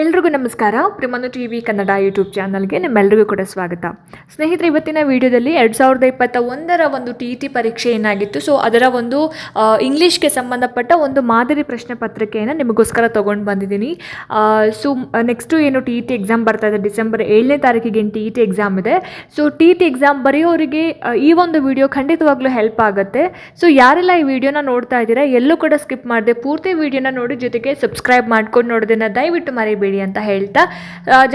ಎಲ್ರಿಗೂ ನಮಸ್ಕಾರ. ಪ್ರಿಮನು ಟಿ ವಿ ಕನ್ನಡ ಯೂಟ್ಯೂಬ್ ಚಾನಲ್ಗೆ ನಿಮ್ಮೆಲ್ಲರಿಗೂ ಕೂಡ ಸ್ವಾಗತ. ಸ್ನೇಹಿತರೆ, ಇವತ್ತಿನ ವಿಡಿಯೋದಲ್ಲಿ ಎರಡು ಸಾವಿರದ ಇಪ್ಪತ್ತ ಒಂದರ ಒಂದು ಟಿ ಟಿ ಪರೀಕ್ಷೆ ಏನಾಗಿತ್ತು. ಸೊ ಅದರ ಒಂದು ಇಂಗ್ಲೀಷ್ಗೆ ಸಂಬಂಧಪಟ್ಟ ಒಂದು ಮಾದರಿ ಪ್ರಶ್ನೆ ಪತ್ರಿಕೆಯನ್ನು ನಿಮಗೋಸ್ಕರ ತೊಗೊಂಡು ಬಂದಿದ್ದೀನಿ. ಸೊ ನೆಕ್ಸ್ಟು ಏನು ಟಿ ಟಿ ಎಕ್ಸಾಮ್ ಬರ್ತಾ ಇದೆ. ಡಿಸೆಂಬರ್ ಏಳನೇ ತಾರೀಕಿಗೆ ಟಿ ಟಿ ಎಕ್ಸಾಮ್ ಇದೆ. ಸೊ ಟಿ ಟಿ ಎಕ್ಸಾಮ್ ಬರೆಯೋರಿಗೆ ಈ ಒಂದು ವಿಡಿಯೋ ಖಂಡಿತವಾಗ್ಲೂ ಹೆಲ್ಪ್ ಆಗುತ್ತೆ. ಸೊ ಯಾರೆಲ್ಲ ಈ ವಿಡಿಯೋನ ನೋಡ್ತಾ ಇದ್ದೀರಾ, ಎಲ್ಲೂ ಕೂಡ ಸ್ಕಿಪ್ ಮಾಡಿದೆ, ಪೂರ್ತಿ ವಿಡಿಯೋನ ನೋಡಿ, ಜೊತೆಗೆ ಸಬ್ಸ್ಕ್ರೈಬ್ ಮಾಡ್ಕೊಂಡು ನೋಡೋದನ್ನು ದಯವಿಟ್ಟು ಮರಿಬೇಡಿ. ಅಂತ ಹೇಳ್ತಾ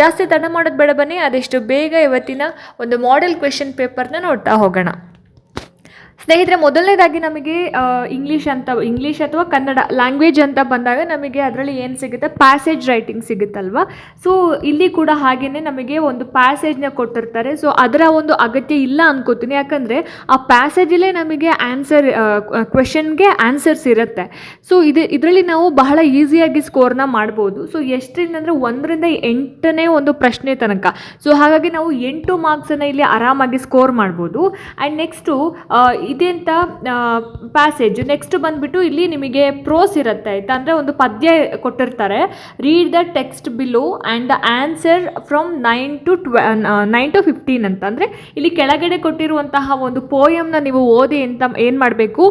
ಜಾಸ್ತಿ ತಡ ಮಾಡೋದು ಬೇಡ ಬನ್ನಿ ಅದೆಷ್ಟು ಬೇಗ ಇವತ್ತಿನ ಒಂದು ಮಾಡೆಲ್ ಕ್ವೆಶನ್ ಪೇಪರ್ನ ನೋಡ್ತಾ ಹೋಗೋಣ. ಸ್ನೇಹಿತರೆ, ಮೊದಲನೇದಾಗಿ ನಮಗೆ ಇಂಗ್ಲೀಷ್ ಅಂತ ಇಂಗ್ಲೀಷ್ ಅಥವಾ ಕನ್ನಡ ಲ್ಯಾಂಗ್ವೇಜ್ ಅಂತ ಬಂದಾಗ ನಮಗೆ ಅದರಲ್ಲಿ ಏನು ಸಿಗುತ್ತೆ? Passage writing ಸಿಗುತ್ತಲ್ವ? ಸೊ ಇಲ್ಲಿ ಕೂಡ ಹಾಗೆಯೇ ನಮಗೆ ಒಂದು ಪ್ಯಾಸೇಜ್ನ ಕೊಟ್ಟಿರ್ತಾರೆ. ಸೊ ಅದರ ಒಂದು ಅಗತ್ಯ ಇಲ್ಲ ಅನ್ಕೋತೀನಿ. ಯಾಕಂದರೆ ಆ ಪ್ಯಾಸೇಜಲ್ಲೇ ನಮಗೆ ಆನ್ಸರ್ ಕ್ವೆಶನ್ಗೆ ಆನ್ಸರ್ಸ್ ಇರುತ್ತೆ. ಸೊ ಇದು, ಇದರಲ್ಲಿ ನಾವು ಬಹಳ ಈಸಿಯಾಗಿ ಸ್ಕೋರ್ನ ಮಾಡ್ಬೋದು. ಸೊ ಎಷ್ಟರಿಂದ ಅಂದರೆ ಒಂದರಿಂದ ಎಂಟನೇ ಒಂದು ಪ್ರಶ್ನೆ ತನಕ. ಸೊ ಹಾಗಾಗಿ ನಾವು ಎಂಟು ಮಾರ್ಕ್ಸನ್ನು ಇಲ್ಲಿ ಆರಾಮಾಗಿ ಸ್ಕೋರ್ ಮಾಡ್ಬೋದು. ಆ್ಯಂಡ್ ನೆಕ್ಸ್ಟು ಇದೆಂತ ಪ್ಯಾಸೇಜ್ ನೆಕ್ಸ್ಟ್ ಬಂದುಬಿಟ್ಟು ಇಲ್ಲಿ ನಿಮಗೆ ಪ್ರೋಸ್ ಇರುತ್ತೆ, ಆಯ್ತಾ? ಅಂದರೆ ಒಂದು ಪದ್ಯ ಕೊಟ್ಟಿರ್ತಾರೆ. Read the text below and the answer from nine to ಟ್ವೆ nine to fifteen ಅಂತ. ಅಂದರೆ ಇಲ್ಲಿ ಕೆಳಗಡೆ ಕೊಟ್ಟಿರುವಂತಹ ಒಂದು ಪೋಯಮ್ನ ನೀವು ಓದಿ ಅಂತ ಏನು ಮಾಡಬೇಕು?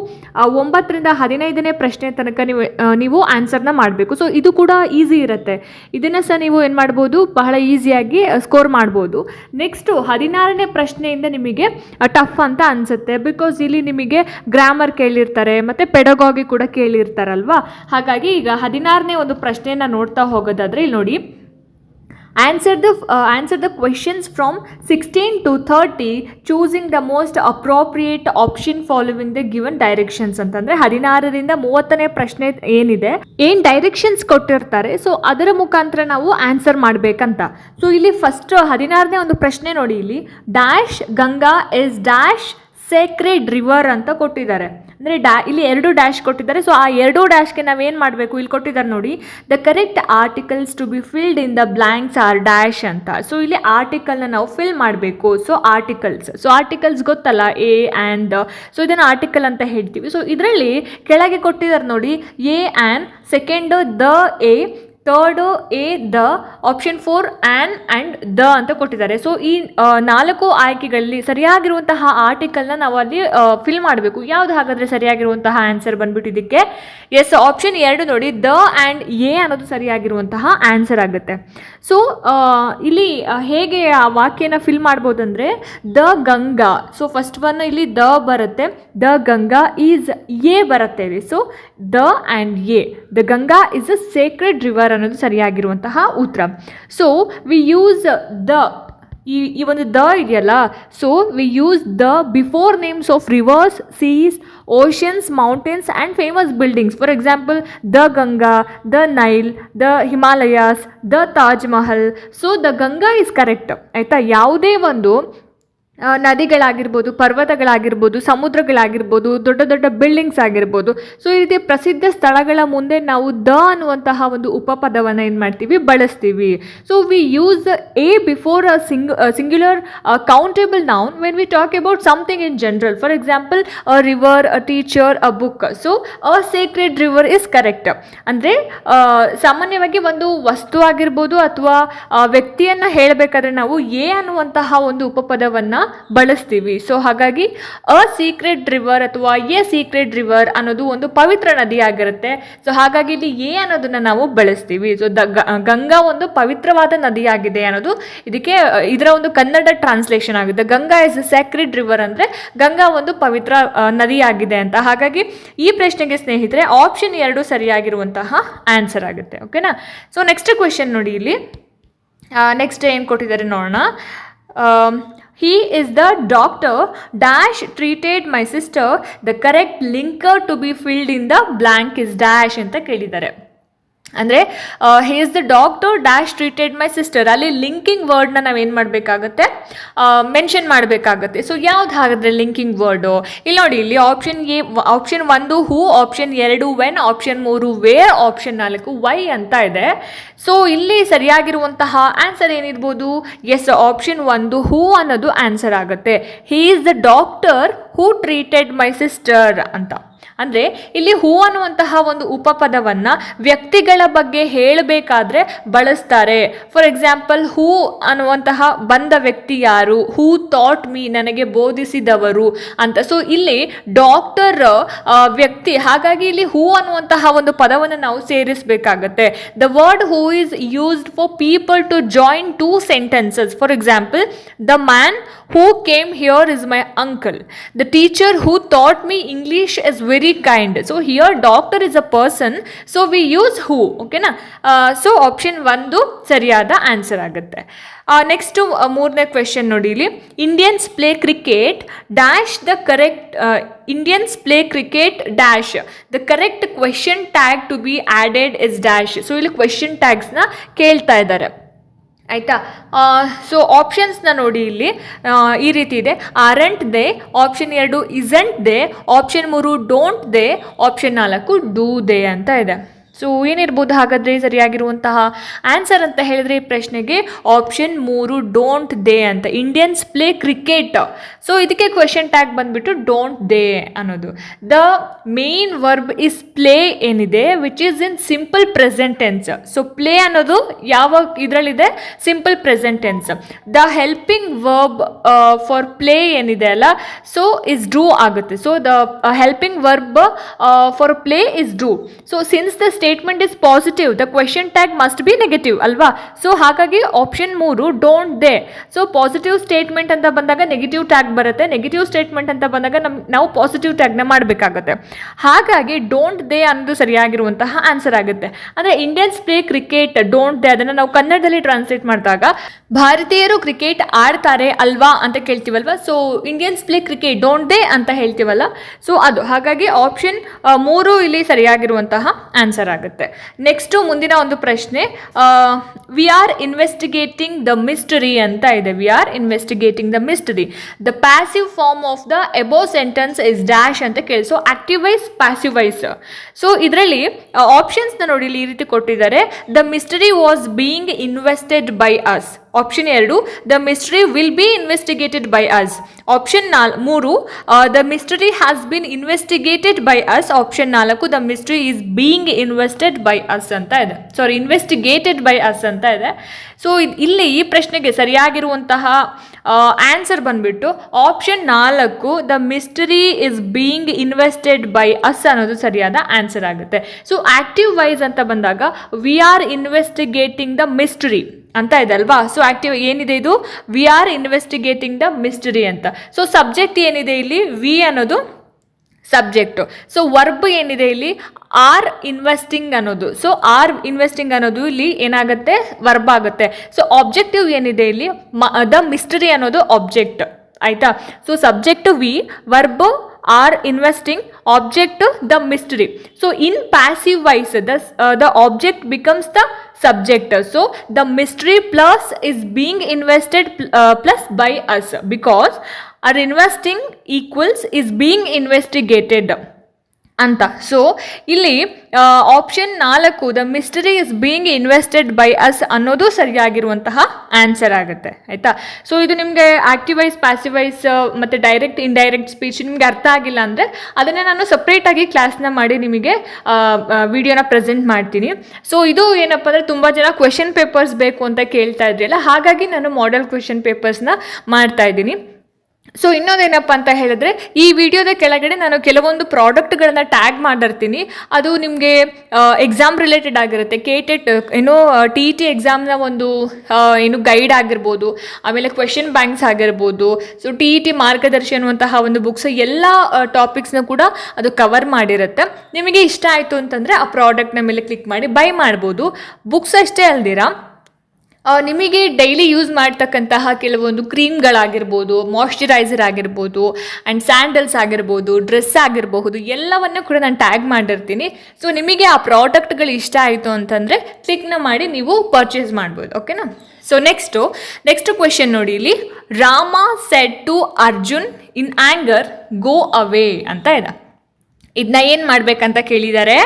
ಒಂಬತ್ತರಿಂದ ಹದಿನೈದನೇ ಪ್ರಶ್ನೆ ತನಕ ನೀವು ನೀವು ಆನ್ಸರ್ನ ಮಾಡಬೇಕು. ಸೊ ಇದು ಕೂಡ ಈಸಿ ಇರುತ್ತೆ. ಇದನ್ನು ಸಹ ನೀವು ಏನು ಮಾಡ್ಬೋದು? ಬಹಳ ಈಸಿಯಾಗಿ ಸ್ಕೋರ್ ಮಾಡ್ಬೋದು. ನೆಕ್ಸ್ಟು ಹದಿನಾರನೇ ಪ್ರಶ್ನೆಯಿಂದ ನಿಮಗೆ ಟಫ್ ಅಂತ ಅನಿಸುತ್ತೆ. ಬಿಕಾಸ್ ಇಲ್ಲಿ ನಿಮಗೆ ಗ್ರಾಮರ್ ಕೇಳಿರ್ತಾರೆ, ಮತ್ತು ಪೆಡಗಾಗಿ ಕೂಡ ಕೇಳಿರ್ತಾರಲ್ವಾ? ಹಾಗಾಗಿ ಈಗ ಹದಿನಾರನೇ ಒಂದು ಪ್ರಶ್ನೆಯನ್ನು ನೋಡ್ತಾ ಹೋಗೋದಾದ್ರೆ ಇಲ್ಲಿ ನೋಡಿ. Answer the answer the questions from sixteen to thirty choosing the most appropriate option following the given directions ಅಂತಂದ್ರೆ ಹದಿನಾರರಿಂದ ಮೂವತ್ತನೇ ಪ್ರಶ್ನೆ ಏನಿದೆ, ಏನ್ ಡೈರೆಕ್ಷನ್ಸ್ ಕೊಟ್ಟಿರ್ತಾರೆ ಸೊ ಅದರ ಮುಖಾಂತರ ನಾವು ಆನ್ಸರ್ ಮಾಡಬೇಕಂತ. ಸೊ ಇಲ್ಲಿ ಫಸ್ಟ್ ಹದಿನಾರನೇ ಒಂದು ಪ್ರಶ್ನೆ ನೋಡಿ ಇಲ್ಲಿ. Dash Ganga is dash sacred river ಅಂತ ಕೊಟ್ಟಿದ್ದಾರೆ. ಅಂದರೆ ಡ್ಯಾ ಇಲ್ಲಿ ಎರಡು ಡ್ಯಾಶ್ ಕೊಟ್ಟಿದ್ದಾರೆ. ಸೊ ಆ ಎರಡೂ ಡ್ಯಾಶ್ಗೆ ನಾವೇನು ಮಾಡಬೇಕು? ಇಲ್ಲಿ ಕೊಟ್ಟಿದ್ದಾರೆ ನೋಡಿ the correct articles to be filled in the blanks are dash ಅಂತ. ಸೊ ಇಲ್ಲಿ ಆರ್ಟಿಕಲ್ನ ನಾವು ಫಿಲ್ ಮಾಡಬೇಕು. ಸೊ ಆರ್ಟಿಕಲ್ಸ್ ಸೊ ಆರ್ಟಿಕಲ್ಸ್ ಗೊತ್ತಲ್ಲ? ಎ ಆ್ಯಂಡ್ ಸೊ ಇದನ್ನು ಆರ್ಟಿಕಲ್ ಅಂತ ಹೇಳ್ತೀವಿ. ಸೊ ಇದರಲ್ಲಿ ಕೆಳಗೆ ಕೊಟ್ಟಿದ್ದಾರೆ ನೋಡಿ a and second the a third a the option four an and the ಅಂತ ಕೊಟ್ಟಿದ್ದಾರೆ. ಸೊ ಈ ನಾಲ್ಕು ಆಯ್ಕೆಗಳಲ್ಲಿ ಸರಿಯಾಗಿರುವಂತಹ ಆರ್ಟಿಕಲ್ನ ನಾವು ಅಲ್ಲಿ ಫಿಲ್ ಮಾಡಬೇಕು. ಯಾವುದು ಹಾಗಾದರೆ ಸರಿಯಾಗಿರುವಂತಹ ಆನ್ಸರ್ ಬಂದ್ಬಿಟ್ಟು ಇದಕ್ಕೆ? ಎಸ್ ಆಪ್ಷನ್ ಎರಡು ನೋಡಿ. ದ ಆ್ಯಂಡ್ ಎ ಅನ್ನೋದು ಸರಿಯಾಗಿರುವಂತಹ ಆನ್ಸರ್ ಆಗುತ್ತೆ. ಸೊ ಇಲ್ಲಿ ಹೇಗೆ ಆ ವಾಕ್ಯನ fill ಮಾಡ್ಬೋದಂದರೆ the Ganga so first one ಇಲ್ಲಿ ದ ಬರುತ್ತೆ. ದ ಗಂಗಾ ಈಸ್ ಎ ಬರುತ್ತೆ so the and a the Ganga is a sacred river ಅನ್ನೋದು ಸರಿಯಾಗಿರುವಂತಹ ಉತ್ತರ. ಸೊ ವಿ ಯೂಸ್ ದ ಈ ಈ ಒಂದು ದ ಇದೆಯಲ್ಲ so we use the before names of rivers seas oceans mountains and famous buildings for example the Ganga the Nile the Himalayas the Taj Mahal so the Ganga is correct ಆಯಿತಾ? ಯಾವುದೇ ಒಂದು ನದಿಗಳಾಗಿರ್ಬೋದು, ಪರ್ವತಗಳಾಗಿರ್ಬೋದು, ಸಮುದ್ರಗಳಾಗಿರ್ಬೋದು, ದೊಡ್ಡ ದೊಡ್ಡ buildings ಆಗಿರ್ಬೋದು. So ಈ ರೀತಿ ಪ್ರಸಿದ್ಧ ಸ್ಥಳಗಳ ಮುಂದೆ ನಾವು ದ ಅನ್ನುವಂತಹ ಒಂದು ಉಪಪದವನ್ನು ಏನು ಮಾಡ್ತೀವಿ? ಬಳಸ್ತೀವಿ. So we use a before a sing singular countable noun when we talk about something in general for example a river a teacher a book so a sacred river is correct ಅಂದರೆ ಸಾಮಾನ್ಯವಾಗಿ ಒಂದು ವಸ್ತು ಆಗಿರ್ಬೋದು ಅಥವಾ ವ್ಯಕ್ತಿಯನ್ನು ಹೇಳಬೇಕಾದ್ರೆ ನಾವು A ಅನ್ನುವಂತಹ ಒಂದು ಉಪಪದವನ್ನು ಬಳಸ್ತೀವಿ. ಸೊ ಹಾಗಾಗಿ ಅ ಸೀಕ್ರೆಟ್ ರಿವರ್ ಅಥವಾ ಎ ಸೀಕ್ರೆಟ್ ರಿವರ್ ಅನ್ನೋದು ಒಂದು ಪವಿತ್ರ ನದಿ ಆಗಿರುತ್ತೆ. ಸೊ ಹಾಗಾಗಿ ಇಲ್ಲಿ ಎ ಅನ್ನೋದನ್ನ ನಾವು ಬಳಸ್ತೀವಿ. ಸೊ ದ ಗಂಗಾ ಒಂದು ಪವಿತ್ರವಾದ ನದಿಯಾಗಿದೆ ಅನ್ನೋದು ಇದಕ್ಕೆ ಇದರ ಒಂದು ಕನ್ನಡ ಟ್ರಾನ್ಸ್ಲೇಷನ್ ಆಗಿದೆ ಗಂಗಾ ಇಸ್ ಸ್ಯಾಕ್ರೆಡ್ ರಿವರ್ ಅಂದರೆ ಗಂಗಾ ಒಂದು ಪವಿತ್ರ ಅ, ನದಿಯಾಗಿದೆ ಅಂತ. ಹಾಗಾಗಿ ಈ ಪ್ರಶ್ನೆಗೆ ಸ್ನೇಹಿತರೆ ಆಪ್ಷನ್ ಎರಡು ಸರಿಯಾಗಿರುವಂತಹ ಆನ್ಸರ್ ಆಗುತ್ತೆ. ಓಕೆನಾ ಸೊ ನೆಕ್ಸ್ಟ್ ಕ್ವೆಶನ್ ನೋಡಿ ಇಲ್ಲಿ. ನೆಕ್ಸ್ಟ್ ಏನು ಕೊಟ್ಟಿದ್ದಾರೆ ನೋಡೋಣ. He is the doctor dash treated my sister the correct linker to be filled in the blank is dash ಅಂತ ಕೇಳಿದ್ದಾರೆ. ಅಂದರೆ he is the doctor dash treated my sister ಅಲ್ಲಿ linking ವರ್ಡ್ನ ನಾವೇನು ಮಾಡಬೇಕಾಗತ್ತೆ? ಮೆನ್ಷನ್ ಮಾಡಬೇಕಾಗುತ್ತೆ. ಸೊ ಯಾವ್ದು ಹಾಗಾದರೆ ಲಿಂಕಿಂಗ್ ವರ್ಡು ಇಲ್ಲಿ ನೋಡಿ, ಇಲ್ಲಿ ಆಪ್ಷನ್ ಎ ಆಪ್ಷನ್ ಒಂದು ಹೂ ಆಪ್ಷನ್ ಎರಡು ವೆನ್ ಆಪ್ಷನ್ ಮೂರು ವೇರ್ ಆಪ್ಷನ್ ನಾಲ್ಕು ವೈ ಅಂತ ಇದೆ. ಸೊ ಇಲ್ಲಿ ಸರಿಯಾಗಿರುವಂತಹ ಆನ್ಸರ್ ಏನಿರ್ಬೋದು? ಎಸ್ ಆಪ್ಷನ್ ಒಂದು ಹೂ ಅನ್ನೋದು ಆನ್ಸರ್ ಆಗುತ್ತೆ. He is the doctor who treated my sister ಅಂತ. ಅಂದರೆ ಇಲ್ಲಿ ಹೂ ಅನ್ನುವಂತಹ ಒಂದು ಉಪಪದವನ್ನು ವ್ಯಕ್ತಿಗಳ ಬಗ್ಗೆ ಹೇಳಬೇಕಾದ್ರೆ ಬಳಸ್ತಾರೆ. ಫಾರ್ ಎಕ್ಸಾಂಪಲ್ ಹೂ ಅನ್ನುವಂತಹ ಬಂದ ವ್ಯಕ್ತಿ ಯಾರು? ಹೂ ಥಾಟ್ ಮೀ ನನಗೆ ಬೋಧಿಸಿದವರು ಅಂತ. ಸೊ ಇಲ್ಲಿ ಡಾಕ್ಟರ್ ವ್ಯಕ್ತಿ, ಹಾಗಾಗಿ ಇಲ್ಲಿ ಹೂ ಅನ್ನುವಂತಹ ಒಂದು ಪದವನ್ನು ನಾವು ಸೇರಿಸಬೇಕಾಗತ್ತೆ. The word who is used for people to join two sentences for example the man who came here is my uncle the teacher who thought me English is very kind so here doctor is a person so we use who ಓಕೆನಾ so option ಒಂದು ಸರಿಯಾದ answer ಆಗುತ್ತೆ next ಮೂರನೇ question ನೋಡಿ ಇಲ್ಲಿ Indians play cricket dash the correct Indians play cricket dash the correct question tag to be added is dash so ಇಲ್ಲಿ question ಟ್ಯಾಗ್ಸ್ನ ಕೇಳ್ತಾ ಇದ್ದಾರೆ. ಆಯಿತಾ? ಸೊ ಆಪ್ಷನ್ಸ್ನ ನೋಡಿ ಇಲ್ಲಿ. ಈ ರೀತಿ ಇದೆ. ಆರೆಂಟ್ ದೇ ಆಪ್ಷನ್ ಎರಡು ಇಸೆಂಟ್ ದೇ ಆಪ್ಷನ್ ಮೂರು ಡೋಂಟ್ ದೇ ಆಪ್ಷನ್ ನಾಲ್ಕು ಡೂ ದೇ ಅಂತ ಇದೆ. ಸೊ ಏನಿರ್ಬೋದು? ಹಾಗಾದರೆ ಸರಿಯಾಗಿರುವಂತಹ ಆನ್ಸರ್ ಅಂತ ಹೇಳಿದ್ರೆ ಈ ಪ್ರಶ್ನೆಗೆ ಆಪ್ಷನ್ ಮೂರು ಡೋಂಟ್ ದೇ ಅಂತ. ಇಂಡಿಯನ್ಸ್ ಪ್ಲೇ ಕ್ರಿಕೆಟ್ ಸೊ ಇದಕ್ಕೆ ಕ್ವೆಶನ್ ಟ್ಯಾಗ್ ಬಂದ್ಬಿಟ್ಟು ಡೋಂಟ್ ದೇ ಅನ್ನೋದು. The main verb is play ಏನಿದೆ? Which is in simple present tense so play ಅನ್ನೋದು ಯಾವ ಇದರಲ್ಲಿದೆ? Simple present tense the helping verb for play ಏನಿದೆ ಅಲ್ಲ? ಸೊ ಇಸ್ ಡೂ ಆಗುತ್ತೆ. So the helping verb for play is do so since the statement is positive the question tag must be negative ಅಲ್ವಾ? So ಹಾಗಾಗಿ option ಮೂರು don't they so positive statement ಅಂತ ಬಂದಾಗ negative tag ಬರುತ್ತೆ. Negative statement ಅಂತ ಬಂದಾಗ ನಮ್, ನಾವು ಪಾಸಿಟಿವ್ ಟ್ಯಾಗ್ನ ಮಾಡಬೇಕಾಗುತ್ತೆ. ಹಾಗಾಗಿ ಡೋಂಟ್ ದೇ ಅನ್ನೋದು ಸರಿಯಾಗಿರುವಂತಹ ಆನ್ಸರ್ ಆಗುತ್ತೆ. ಅಂದರೆ Indians play cricket don't they ಅದನ್ನು ನಾವು ಕನ್ನಡದಲ್ಲಿ ಟ್ರಾನ್ಸ್ಲೇಟ್ ಮಾಡಿದಾಗ ಭಾರತೀಯರು ಕ್ರಿಕೆಟ್ ಆಡ್ತಾರೆ ಅಲ್ವಾ ಅಂತ ಕೇಳ್ತೀವಲ್ವ? So Indians play cricket don't they ಅಂತ ಹೇಳ್ತೀವಲ್ಲ? ಸೊ ಅದು, ಹಾಗಾಗಿ ಆಪ್ಷನ್ ಮೂರು ಇಲ್ಲಿ ಸರಿಯಾಗಿರುವಂತಹ ಆನ್ಸರ್ ಆಗುತ್ತೆ ನೆಕ್ಸ್ಟು ಮುಂದಿನ ಒಂದು ಪ್ರಶ್ನೆ we are investigating the mystery ಅಂತ ಇದೆ. We are investigating the mystery the passive form of the above sentence is dash ಅಂತ ಕೇಳಿ. ಸೊ ಆಕ್ಟಿವೈಸ್ ಪ್ಯಾಸಿವೈಸ್ ಸೊ ಇದರಲ್ಲಿ ಆಪ್ಷನ್ಸ್ನ ನೋಡಿ ಇಲ್ಲಿ ಈ ರೀತಿ ಕೊಟ್ಟಿದ್ದಾರೆ. The mystery was being invested by us option ಎರಡು the mystery will be investigated by us option ನಾಲ್ ಮೂರು the mystery has been investigated by us option ನಾಲ್ಕು the mystery is being invested by us ಅಂತ ಇದೆ. ಸಾರಿ investigated by us ಅಂತ ಇದೆ. So ಇಲ್ಲಿ ಈ ಪ್ರಶ್ನೆಗೆ ಸರಿಯಾಗಿರುವಂತಹ ಆನ್ಸರ್ ಬಂದ್ಬಿಟ್ಟು ಆಪ್ಷನ್ ನಾಲ್ಕು the mystery is being invested by us ಅನ್ನೋದು ಸರಿಯಾದ ಆನ್ಸರ್ ಆಗುತ್ತೆ. ಸೊ ಆಕ್ಟಿವ್ ವೈಸ್ ಅಂತ ಬಂದಾಗ we are investigating the mystery ಅಂತ ಇದೆ ಅಲ್ವಾ? ಸೊ ಆಕ್ಟಿವ್ ಏನಿದೆ ಇದು? We are investigating the mystery ಅಂತ. ಸೊ ಸಬ್ಜೆಕ್ಟ್ ಏನಿದೆ ಇಲ್ಲಿ? ವಿ ಅನ್ನೋದು ಸಬ್ಜೆಕ್ಟು. ಸೊ ವರ್ಬ್ ಏನಿದೆ ಇಲ್ಲಿ? ಆರ್ ಇನ್ವೆಸ್ಟಿಂಗ್ ಅನ್ನೋದು. ಸೊ ಆರ್ ಇನ್ವೆಸ್ಟಿಂಗ್ ಅನ್ನೋದು ಇಲ್ಲಿ ಏನಾಗುತ್ತೆ? ವರ್ಬ್ ಆಗುತ್ತೆ. ಸೊ ಆಬ್ಜೆಕ್ಟಿವ್ ಏನಿದೆ ಇಲ್ಲಿ? ದ ಮಿಸ್ಟರಿ ಅನ್ನೋದು ಆಬ್ಜೆಕ್ಟ್ ಆಯಿತಾ? So subject we verb are investing object the mystery so in passive voice the the object becomes the subject so the mystery plus is being invested plus by us us because investing equals equals is investigated. ಅಂತ. So ಇಲ್ಲಿ option ನಾಲ್ಕು the mystery is being invested by us ಅನ್ನೋದು ಸರಿಯಾಗಿರುವಂತಹ answer ಆಗುತ್ತೆ. ಆಯಿತಾ? So ಇದು ನಿಮಗೆ active voice passive voice ಮತ್ತು ಡೈರೆಕ್ಟ್ ಇಂಡೈರೆಕ್ಟ್ ಸ್ಪೀಚ್ ನಿಮ್ಗೆ ಅರ್ಥ ಆಗಿಲ್ಲ ಅಂದರೆ ಅದನ್ನು ನಾನು ಸಪ್ರೇಟಾಗಿ ಕ್ಲಾಸ್ನ ಮಾಡಿ ನಿಮಗೆ ವಿಡಿಯೋನ ಪ್ರೆಸೆಂಟ್ ಮಾಡ್ತೀನಿ. ಸೊ ಇದು ಏನಪ್ಪ ಅಂದರೆ ತುಂಬ ಜನ ಕ್ವೆಶನ್ ಪೇಪರ್ಸ್ ಬೇಕು ಅಂತ ಕೇಳ್ತಾ ಇದ್ರಲ್ಲ ಹಾಗಾಗಿ ನಾನು ಮಾಡೆಲ್ ಕ್ವೆಶನ್ ಪೇಪರ್ಸ್ನ ಮಾಡ್ತಾ ಇದ್ದೀನಿ. ಸೊ ಇನ್ನೊಂದೇನಪ್ಪ ಅಂತ ಹೇಳಿದ್ರೆ, ಈ ವಿಡಿಯೋದ ಕೆಳಗಡೆ ನಾನು ಕೆಲವೊಂದು ಪ್ರಾಡಕ್ಟ್ಗಳನ್ನು ಟ್ಯಾಗ್ ಮಾಡಿರ್ತೀನಿ. ಅದು ನಿಮಗೆ ಎಕ್ಸಾಮ್ ರಿಲೇಟೆಡ್ ಆಗಿರುತ್ತೆ. ಕೆ ಟೆಟ್ ಏನೋ ಟಿ ಟಿ ಎಕ್ಸಾಮ್ನ ಒಂದು ಏನು ಗೈಡ್ ಆಗಿರ್ಬೋದು, ಆಮೇಲೆ ಕ್ವೆಶನ್ ಬ್ಯಾಂಕ್ಸ್ ಆಗಿರ್ಬೋದು. ಸೊ ಟಿ ಇ ಟಿ ಮಾರ್ಗದರ್ಶಿ ಅನ್ನುವಂತಹ ಒಂದು ಬುಕ್ಸ್ ಎಲ್ಲ ಟಾಪಿಕ್ಸ್ನ ಕೂಡ ಅದು ಕವರ್ ಮಾಡಿರುತ್ತೆ. ನಿಮಗೆ ಇಷ್ಟ ಆಯಿತು ಅಂತಂದರೆ ಆ ಪ್ರಾಡಕ್ಟ್ನ ಮೇಲೆ ಕ್ಲಿಕ್ ಮಾಡಿ ಬೈ ಮಾಡ್ಬೋದು. ಬುಕ್ಸ್ ಅಷ್ಟೇ ಅಲ್ದಿರಾ? ನಿಮಗೆ ಡೈಲಿ ಯೂಸ್ ಮಾಡ್ತಕ್ಕಂತಹ ಕೆಲವೊಂದು ಕ್ರೀಮ್ಗಳಾಗಿರ್ಬೋದು ಮಾಯ್ಶ್ಚರೈಸರ್ ಆಗಿರ್ಬೋದು ಆ್ಯಂಡ್ ಸ್ಯಾಂಡಲ್ಸ್ ಆಗಿರ್ಬೋದು ಡ್ರೆಸ್ ಆಗಿರಬಹುದು, ಎಲ್ಲವನ್ನು ಕೂಡ ನಾನು ಟ್ಯಾಗ್ ಮಾಡಿರ್ತೀನಿ. ಸೊ ನಿಮಗೆ ಆ ಪ್ರಾಡಕ್ಟ್ಗಳು ಇಷ್ಟ ಆಯಿತು ಅಂತಂದರೆ ಕ್ಲಿಕ್ನ ಮಾಡಿ ನೀವು ಪರ್ಚೇಸ್ ಮಾಡ್ಬೋದು ಓಕೆನಾ ಸೊ ನೆಕ್ಸ್ಟು ನೆಕ್ಸ್ಟ್ ಕ್ವೆಶನ್ ನೋಡಿ ಇಲ್ಲಿ. Rama said to Arjun in anger go away ಅಂತ ಇದೆ. ಇದನ್ನ ಏನು ಮಾಡಬೇಕಂತ ಕೇಳಿದ್ದಾರೆ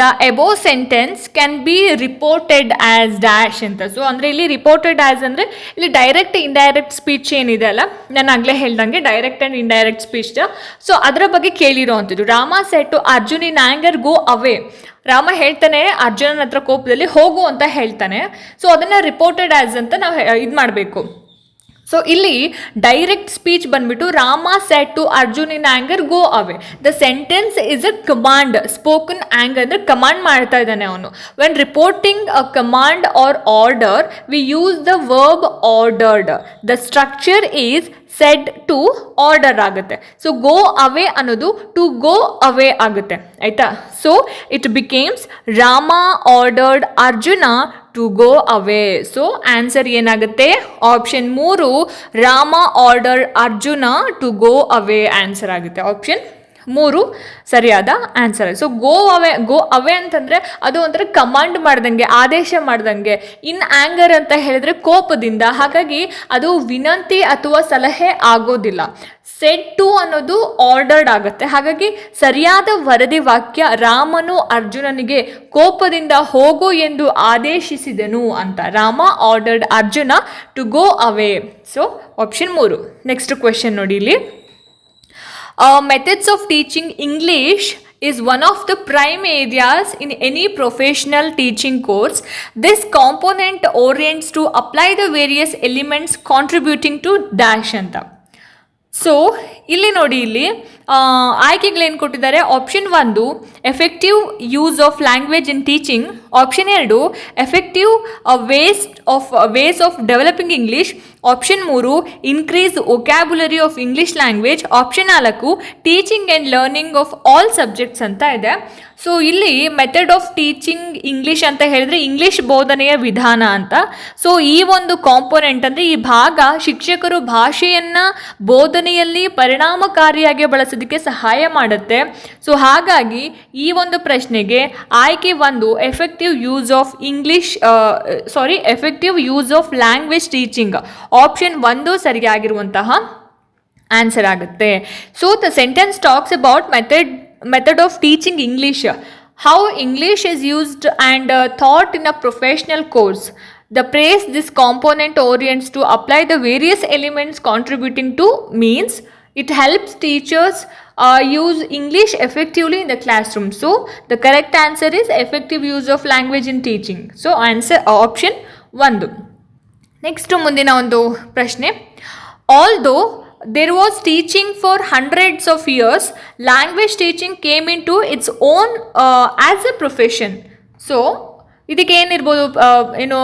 the above sentence can be reported as dash ಅಂತ. ಸೊ ಅಂದರೆ ಇಲ್ಲಿ ರಿಪೋರ್ಟೆಡ್ ಆ್ಯಸ್ ಅಂದರೆ ಇಲ್ಲಿ ಡೈರೆಕ್ಟ್ ಇಂಡೈರೆಕ್ಟ್ ಸ್ಪೀಚ್ ಏನಿದೆ ಅಲ್ಲ? ನಾನು ಆಗಲೇ ಹೇಳ್ದಂಗೆ direct and indirect speech so ಅದರ ಬಗ್ಗೆ ಕೇಳಿರೋ ಅಂಥದ್ದು Rama said Arjun in anger go away Rama ಹೇಳ್ತಾನೆ, ಅರ್ಜುನನ ಹತ್ರ ಕೋಪದಲ್ಲಿ ಹೋಗು ಅಂತ ಹೇಳ್ತಾನೆ. ಸೊ ಅದನ್ನು ರಿಪೋರ್ಟೆಡ್ ಆ್ಯಸ್ ಅಂತ ನಾವು ಇದು ಮಾಡಬೇಕು. ಸೊ ಇಲ್ಲಿ ಡೈರೆಕ್ಟ್ ಸ್ಪೀಚ್ ಬಂದ್ಬಿಟ್ಟು Rama said to Arjun in anger go away the sentence is a command spoken anger ಅಂದರೆ ಕಮಾಂಡ್ ಮಾಡ್ತಾ ಇದ್ದಾನೆ ಅವನು. When reporting a command or order we use the verb ordered the structure is said to order ಆಗುತ್ತೆ. So go away ಅನ್ನೋದು to go away ಆಗುತ್ತೆ. ಆಯಿತಾ? So it becomes Rama ordered Arjuna to go away so answer ಏನಾಗುತ್ತೆ? Option ಮೂರು Rama order Arjuna to go away answer ಆಗುತ್ತೆ. Option ಮೂರು ಸರಿಯಾದ answer so go ಅವೇ ಗೋ ಅವೇ ಅಂತಂದರೆ ಅದು ಒಂಥರ ಕಮಾಂಡ್ ಮಾಡ್ದಂಗೆ, ಆದೇಶ ಮಾಡ್ದಂಗೆ ಇನ್ ಆ್ಯಂಗರ್ ಅಂತ ಹೇಳಿದ್ರೆ ಕೋಪದಿಂದ. ಹಾಗಾಗಿ ಅದು ವಿನಂತಿ ಅಥವಾ ಸಲಹೆ ಆಗೋದಿಲ್ಲ. ಸೆಟ್ ಟು ಅನ್ನೋದು ಆರ್ಡರ್ಡ್ ಆಗುತ್ತೆ. ಹಾಗಾಗಿ ಸರಿಯಾದ ವರದಿ ವಾಕ್ಯ ರಾಮನು ಅರ್ಜುನನಿಗೆ ಕೋಪದಿಂದ ಹೋಗು ಎಂದು ಆದೇಶಿಸಿದನು ಅಂತ. Rama ordered Arjuna to go away so option ಮೂರು. ನೆಕ್ಸ್ಟ್ ಕ್ವೆಶನ್ ನೋಡಿ ಇಲ್ಲಿ. Methods of teaching English is one of the prime areas in any professional teaching course. This component orients to apply the various elements contributing to dash ಅಂತ so ಇಲ್ಲಿ ನೋಡಿ ಇಲ್ಲಿ ಆಯ್ಕೆಗಳೇನು ಕೊಟ್ಟಿದ್ದಾರೆ option ಒಂದು effective use of language in teaching option ಎರಡು effective waste of ways of developing English option ಮೂರು increase vocabulary of English language option ನಾಲ್ಕು teaching and learning of all subjects ಅಂತ ಇದೆ. ಸೊ ಇಲ್ಲಿ ಮೆಥಡ್ ಆಫ್ ಟೀಚಿಂಗ್ ಇಂಗ್ಲೀಷ್ ಅಂತ ಹೇಳಿದ್ರೆ English ಬೋಧನೆಯ ವಿಧಾನ ಅಂತ. ಸೊ ಈ ಒಂದು ಕಾಂಪೋನೆಂಟ್ ಅಂದರೆ ಈ ಭಾಗ ಶಿಕ್ಷಕರು ಭಾಷೆಯನ್ನು ಬೋಧನೆಯಲ್ಲಿ ಪರಿಣಾಮಕಾರಿಯಾಗಿ ಬಳಸೋದಕ್ಕೆ ಸಹಾಯ ಮಾಡುತ್ತೆ. ಸೊ ಹಾಗಾಗಿ ಈ ಒಂದು ಪ್ರಶ್ನೆಗೆ ಆಯ್ಕೆ ಒಂದು effective Use of English sorry effective use of language teaching option ಒಂದು ಸರಿಯಾಗಿರುವಂತಹ ಆನ್ಸರ್ ಆಗುತ್ತೆ so the sentence talks about method method of teaching English how English is used and uh, taught in a professional course. The praise this component orients to apply the various elements contributing to means it helps teachers uh, use English effectively in the classroom. So the correct answer is effective use of language in teaching. So answer option ಒಂದು next ಮುಂದಿನ ಒಂದು ಪ್ರಶ್ನೆ although there was teaching for hundreds of years language teaching came into its own as a profession so ಇದಕ್ಕೆ ಏನಿರ್ಬೋದು ಆ, ಏನು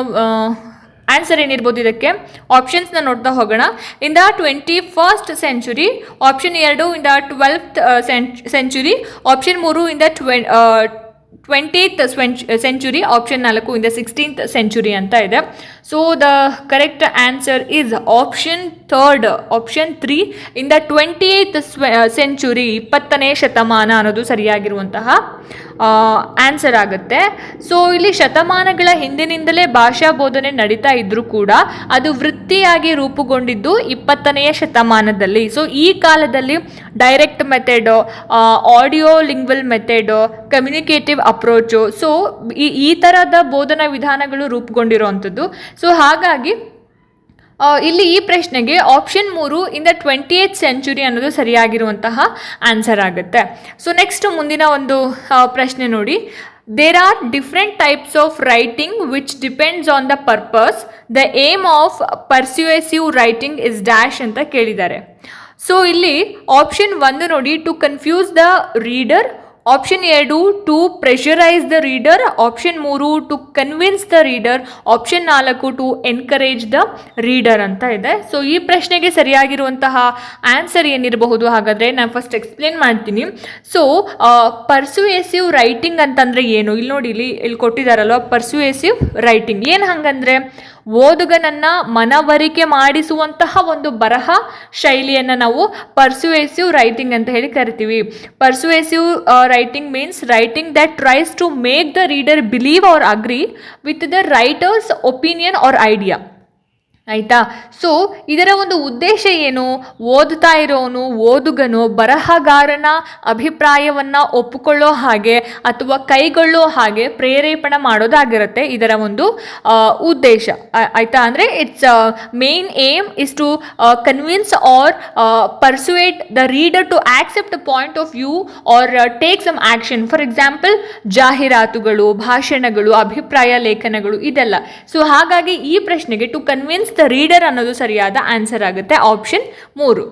answer ಏನಿರ್ಬೋದು ಇದಕ್ಕೆ? ಆಪ್ಷನ್ಸ್ನ ನೋಡ್ತಾ ಹೋಗೋಣ. In the twenty first century option ಎರಡು in the twelfth century option ಮೂರು in the twenty twentieth century option ನಾಲ್ಕು ಇಂದ ಸಿಕ್ಸ್ಟೀನ್ತ್ ಸೆಂಚುರಿ ಅಂತ ಇದೆ. So the correct answer is option third option three in the twenty eighth century ಇಪ್ಪತ್ತನೇ ಶತಮಾನ ಅನ್ನೋದು ಸರಿಯಾಗಿರುವಂತಹ ಆನ್ಸರ್ ಆಗುತ್ತೆ. ಸೊ ಇಲ್ಲಿ ಶತಮಾನಗಳ ಹಿಂದಿನಿಂದಲೇ ಭಾಷಾ ಬೋಧನೆ ನಡೀತಾ ಇದ್ರೂ ಕೂಡ ಅದು ವೃತ್ತಿಯಾಗಿ ರೂಪುಗೊಂಡಿದ್ದು ಇಪ್ಪತ್ತನೆಯ ಶತಮಾನದಲ್ಲಿ. ಸೊ ಈ ಕಾಲದಲ್ಲಿ direct method audio lingual method communicative approach so ಈ ಈ ಥರದ ಬೋಧನಾ ವಿಧಾನಗಳು ರೂಪುಗೊಂಡಿರುವಂಥದ್ದು. ಸೊ ಹಾಗಾಗಿ ಇಲ್ಲಿ ಈ ಪ್ರಶ್ನೆಗೆ ಆಪ್ಷನ್ ಮೂರು ಇಂದ ಟ್ವೆಂಟಿ ಏತ್ ಸೆಂಚುರಿ ಅನ್ನೋದು ಸರಿಯಾಗಿರುವಂತಹ ಆನ್ಸರ್ ಆಗುತ್ತೆ. ಸೊ ನೆಕ್ಸ್ಟ್ ಮುಂದಿನ ಒಂದು ಪ್ರಶ್ನೆ ನೋಡಿ. There are different types of writing which depends on the purpose the aim of persuasive writing is dash ಅಂತ ಕೇಳಿದ್ದಾರೆ. ಸೊ ಇಲ್ಲಿ ಆಪ್ಷನ್ ಒಂದು ನೋಡಿ. To confuse the reader option ಎರಡು to pressurise the reader option ಮೂರು to convince the reader option ನಾಲ್ಕು to encourage the reader ಅಂತ ಇದೆ. ಸೊ ಈ ಪ್ರಶ್ನೆಗೆ ಸರಿಯಾಗಿರುವಂತಹ ಆನ್ಸರ್ ಏನಿರಬಹುದು? ಹಾಗಾದರೆ ನಾನು ಫಸ್ಟ್ ಎಕ್ಸ್ಪ್ಲೇನ್ ಮಾಡ್ತೀನಿ. ಸೊ ಪರ್ಸುಯೇಸಿವ್ ರೈಟಿಂಗ್ ಅಂತಂದರೆ ಏನು? ಇಲ್ಲಿ ನೋಡಿ ಇಲ್ಲಿ ಇಲ್ಲಿ ಕೊಟ್ಟಿದ್ದಾರಲ್ವ ಪರ್ಸುಯೇಸಿವ್ ರೈಟಿಂಗ್ ಏನು ಹಂಗಂದ್ರೆ ಓದುಗನನ್ನ ಮನವರಿಕೆ ಮಾಡಿಸುವಂತಹ ಒಂದು ಬರಹ ಶೈಲಿಯನ್ನು ನಾವು ಪರ್ಸುವೇಸಿವ್ ರೈಟಿಂಗ್ ಅಂತ ಹೇಳಿ ಕರಿತೀವಿ. Persuasive writing means writing that tries to make the reader believe or agree with the writer's opinion or idea ಆಯಿತಾ? ಸೊ ಇದರ ಒಂದು ಉದ್ದೇಶ ಏನು? ಓದುತ್ತಾ ಇರೋನು, ಓದುಗನು ಬರಹಗಾರನ ಅಭಿಪ್ರಾಯವನ್ನು ಒಪ್ಪಿಕೊಳ್ಳೋ ಹಾಗೆ ಅಥವಾ ಕೈಗೊಳ್ಳೋ ಹಾಗೆ ಪ್ರೇರೇಪಣೆ ಮಾಡೋದಾಗಿರುತ್ತೆ ಇದರ ಒಂದು ಉದ್ದೇಶ. ಆಯಿತಾ? ಅಂದರೆ its main aim is to convince or persuade the reader to accept point of view or take some action for example ಜಾಹೀರಾತುಗಳು, ಭಾಷಣಗಳು, ಅಭಿಪ್ರಾಯ ಲೇಖನಗಳು ಇದೆಲ್ಲ. ಸೊ ಹಾಗಾಗಿ ಈ ಪ್ರಶ್ನೆಗೆ ಟು ಕನ್ವಿನ್ಸ್ ದ ರೀಡರ್ ಅನ್ನೋದು ಸರಿಯಾದ ಆನ್ಸರ್ ಆಗುತ್ತೆ. ಆಪ್ಷನ್ ಮೂರು.